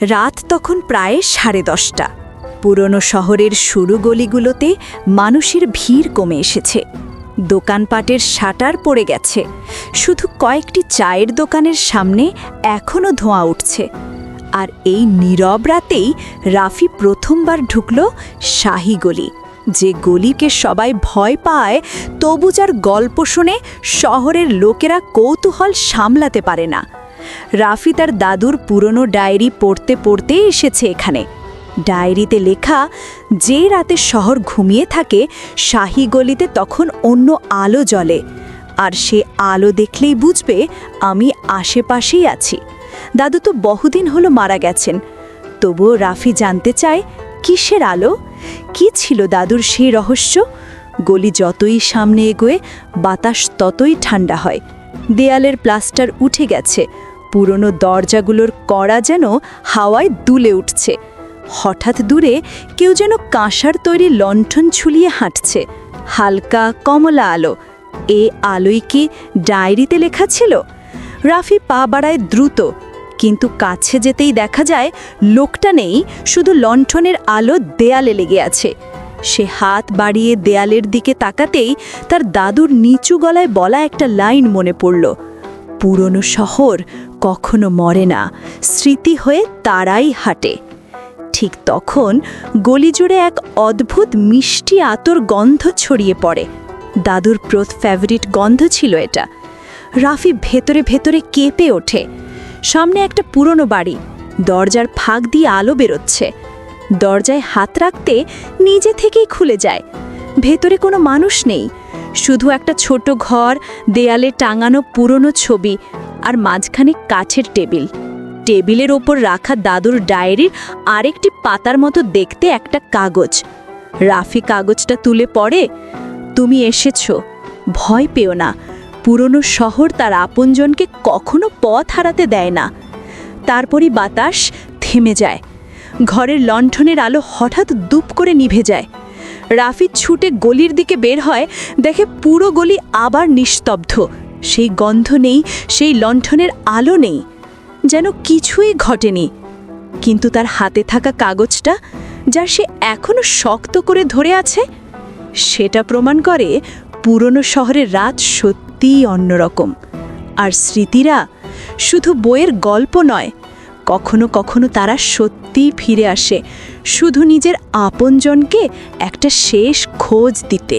রাত তখন প্রায় সাড়ে দশটা। পুরনো শহরের সরু গলিগুলোতে মানুষের ভিড় কমে এসেছে। দোকানপাটের শাটার পড়ে গেছে। শুধু কয়েকটি চায়ের দোকানের সামনে এখনও ধোঁয়া উঠছে। আর এই নীরব রাতেই রাফি প্রথমবার ঢুকল শাহি গলি। যে গলিকে সবাই ভয় পায়, তবু যার গল্প শুনে শহরের লোকেরা কৌতূহল সামলাতে পারে না। রাফি তার দাদুর পুরনো ডায়েরি পড়তে পড়তে এসেছে এখানে। ডায়েরিতে লেখা, যে রাতে শহর ঘুমিয়ে থাকে, শাহী গলিতে তখন অন্য আলো জ্বলে। আর সে আলো দেখলেই বুঝবে আমি আশেপাশেই আছি। দাদু তো বহুদিন হলো মারা গেছেন। তবুও রাফি জানতে চায়, কিসের আলো? কি ছিল দাদুর সেই রহস্য? গলি যতই সামনে এগোয়, বাতাস ততই ঠান্ডা হয়। দেয়ালের প্লাস্টার উঠে গেছে পুরনো দরজাগুলোর কড়া যেন হাওয়ায় দুলে উঠছে। হঠাৎ দূরে কেউ যেন কাঁসার তৈরি লণ্ঠন ঝুলিয়ে হাঁটছে। হালকা কমলা আলো। এ আলোই কি ডায়েরিতে লেখা ছিল? রাফি পা বাড়ায় দ্রুত, কিন্তু কাছে যেতেই দেখা যায় লোকটা নেই, শুধু লণ্ঠনের আলো দেয়ালে লেগে আছে। সে হাত বাড়িয়ে দেয়ালের দিকে তাকাতেই তার দাদুর নিচু গলায় বলা একটা লাইন মনে পড়ল। পুরনো শহর কখনো মরে না, স্মৃতি হয়ে তারাই হাঁটে। ঠিক তখন গলিজুড়ে এক অদ্ভুত মিষ্টি আতর গন্ধ ছড়িয়ে পড়ে। দাদুর প্রথ ফেভারিট গন্ধ ছিল এটা। রাফি ভেতরে ভেতরে কেঁপে ওঠে। সামনে একটা পুরনো বাড়ি, দরজার ফাঁক দিয়ে আলো বেরোচ্ছে। দরজায় হাত রাখতে নিজে থেকেই খুলে যায়। ভেতরে কোনো মানুষ নেই। শুধু একটা ছোট ঘর, দেয়ালে টাঙানো পুরনো ছবি আর মাঝখানে কাছের টেবিল। টেবিলের ওপর রাখা দাদুর ডায়েরির আরেকটি পাতার মতো দেখতে একটা কাগজ। রাফি কাগজটা তুলে পড়ে, তুমি এসেছ, ভয় পেও না। পুরনো শহর তার আপনজনকে কখনো পথ হারাতে দেয় না। তারপরই বাতাস থেমে যায়। ঘরের লণ্ঠনের আলো হঠাৎ দুপ করে নিভে যায়। রাফি ছুটে গলির দিকে বের হয়, দেখে পুরো গলি আবার নিস্তব্ধ। সেই গন্ধ নেই, সেই লণ্ঠনের আলো নেই। যেন কিছুই ঘটেনি। কিন্তু তার হাতে থাকা কাগজটা যা সে এখনও শক্ত করে ধরে আছে, সেটা প্রমাণ করে পুরনো শহরের রাত সত্যিই অন্যরকম। আর স্মৃতিরা শুধু বইয়ের গল্প নয়, কখনো কখনো তারা সত্যিই ফিরে আসে শুধু নিজের আপনজনকে একটা শেষ খোঁজ দিতে।